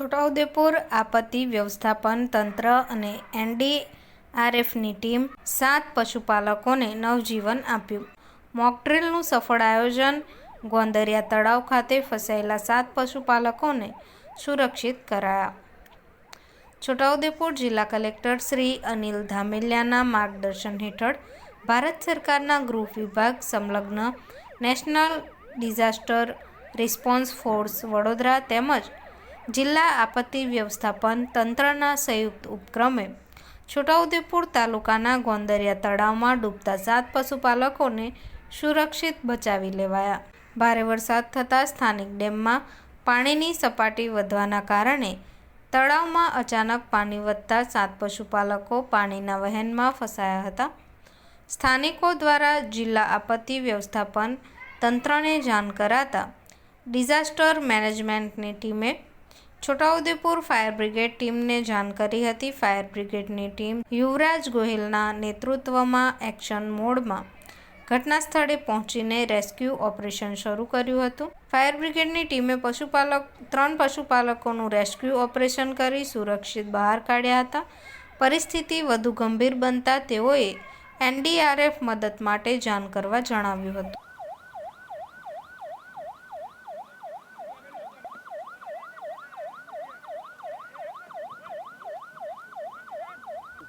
છોટાઉદેપુર આપત્તિ વ્યવસ્થાપન તંત્ર અને એનડીઆરએફની ટીમ સાત પશુપાલકોને નવજીવન આપ્યું. મોકડ્રીલનું સફળ આયોજન, ગોંદરિયા તળાવ ખાતે ફસાયેલા સાત પશુપાલકોને સુરક્ષિત કરાયા. છોટાઉદેપુર જિલ્લા કલેક્ટર શ્રી અનિલ ધામેલિયાના માર્ગદર્શન હેઠળ ભારત સરકારના ગૃહ વિભાગ સંલગ્ન national disaster response force Vadodara તેમજ જિલ્લા આપત્તિ વ્યવસ્થાપન તંત્રના સંયુક્ત ઉપક્રમે છોટાઉદેપુર તાલુકાના ગોંદરિયા તળાવમાં ડૂબતા સાત પશુપાલકોને સુરક્ષિત બચાવી લેવાયા. ભારે વરસાદ થતાં સ્થાનિક ડેમમાં પાણીની સપાટી વધવાના કારણે તળાવમાં અચાનક પાણી વધતા સાત પશુપાલકો પાણીના વહેણમાં ફસાયા હતા. સ્થાનિકો દ્વારા જિલ્લા આપત્તિ વ્યવસ્થાપન તંત્રને જાણ કરાતા ડિઝાસ્ટર મેનેજમેન્ટની ટીમે છોટાઉદેપુર ફાયર બ્રિગેડ ટીમને જાણ કરી હતી. ફાયર બ્રિગેડની ટીમ યુવરાજ ગોહિલના નેતૃત્વમાં એક્શન મોડમાં ઘટના સ્થળે પહોંચીને રેસ્ક્યુ ઓપરેશન શરૂ કર્યું હતું. ફાયર બ્રિગેડની ટીમે પશુપાલક, ત્રણ પશુપાલકોનું રેસ્ક્યુ ઓપરેશન કરી સુરક્ષિત બહાર કાઢ્યા હતા. પરિસ્થિતિ વધુ ગંભીર બનતા તેઓએ એનડીઆરએફ મદદ માટે જાણ કરવા જણાવ્યું હતું.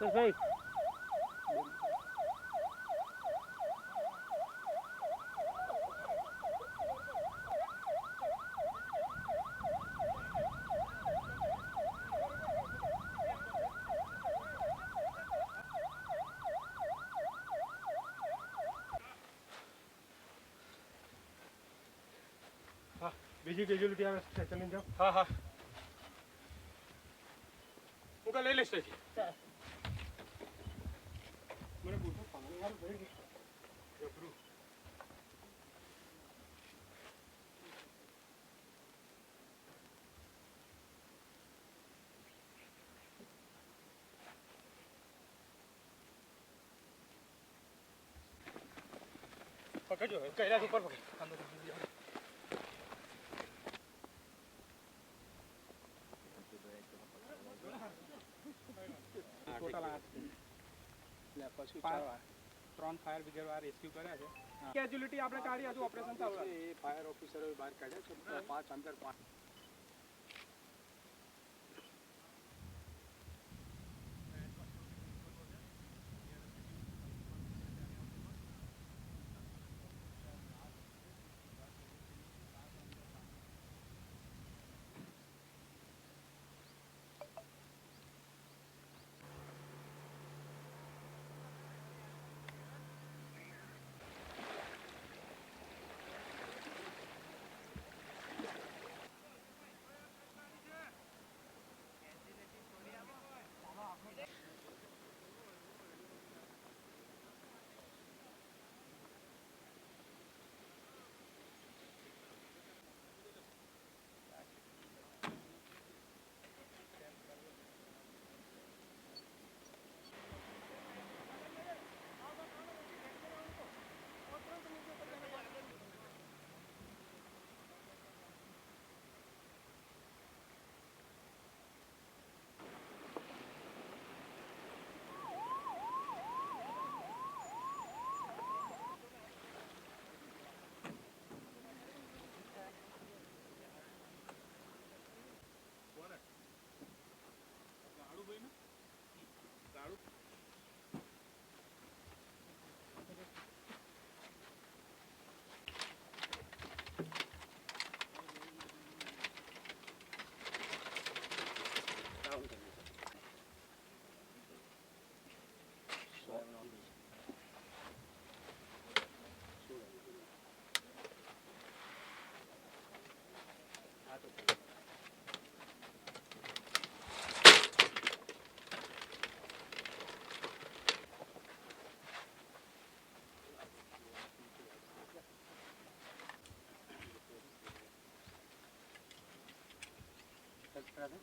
ભાઈ હા બીજી કેજ્યુલિટી આવે સ્ટેશન લઈને જાઓ. હા હા. હું કાલે લઈ લઈશ પકડજો કૈલાસ ઉપર પકડ ટોટલ આઠ પશુ ત્રણ ફાયર બ્રિગેડ વાળા રેસ્ક્યુ કર્યા છે. કેજ્યુલિટી આપણે કાઢી હજુ ઓપરેશન ચાલુ છે એ ફાયર ઓફિસરો બહાર કાઢ્યા છે. પાંચ અંદર પાંચ. Galera,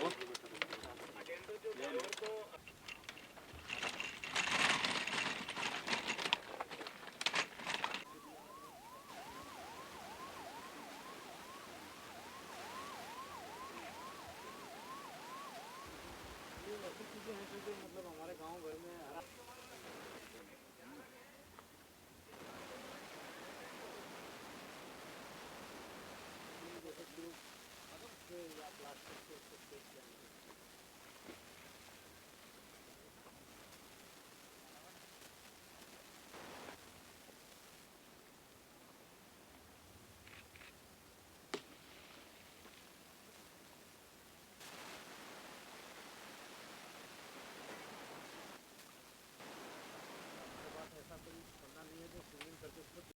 eu.